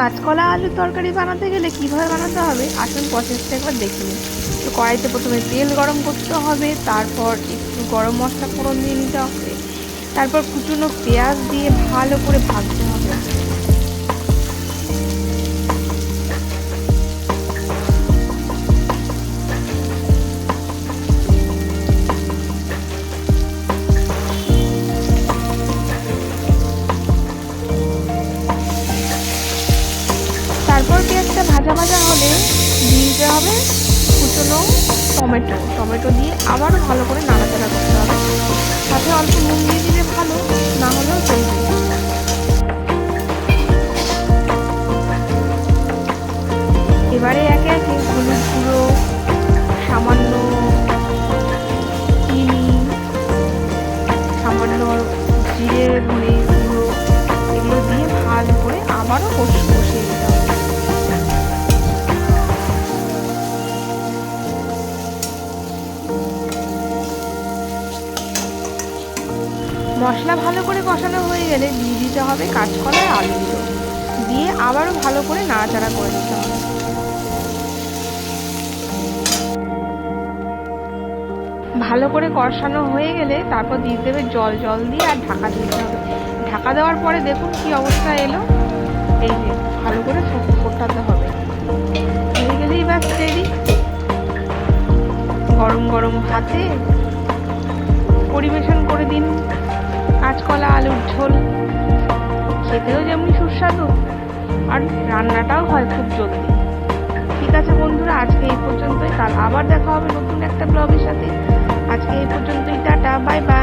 কাঁচকলা আলুর তরকারি বানাতে গেলে কীভাবে বানাতে হবে? আসুন প্রসেসটা একবার দেখে নিন তো কড়াইতে প্রথমে তেল গরম করতে হবে, তারপর একটু গরম মশলা ফোড়ন দিয়ে নিতে হবে। তারপর কুচুনো পেঁয়াজ দিয়ে ভালো করে ভাজতে হবে। তারপর পেঁয়াজটা ভাজা ভাজা হলে দিয়ে দিতে হবে কুচনো টমেটো। টমেটো দিয়ে আবারও ভালো করে নাড়াচাড়া করতে হবে। সাথে অল্প নুন দিয়ে দিলে ভালো, না হলেও চলবে এবারে একে একে হলুদ গুঁড়ো, সামান্য চিনি, সামান্য জিরে ধনে গুঁড়ো, এগুলো দিয়ে ভালো করে আবারও কষি মশলা ভালো করে কষানো হয়ে গেলে দিয়ে দিতে হবে কাঁচকলার আলুগুলো দিয়ে। আবারও ভালো করে নাড়াচাড়া করে দিতে হবে। ভালো করে কষানো হয়ে গেলে তারপর দিয়ে দেবে জল জল দিয়ে আর ঢাকা দিতে হবে। ঢাকা দেওয়ার পরে দেখুন কি অবস্থা এলো। এই যে, ভালো করে ফোটাতে হবে। হয়ে গেলেই ব্যাস রেডি গরম গরম ভাতে পরিবেশন করে দিন। কাঁচকলা, আলুর ঝোল। খেতেও যেমনি সুস্বাদু, আর রান্নাটাও হয় খুব জলদি। ঠিক আছে বন্ধুরা, আজকে এই পর্যন্তই। কাল আবার দেখা হবে নতুন একটা ব্লগের সাথে। আজকে এই পর্যন্তই, টাটা বাই বাই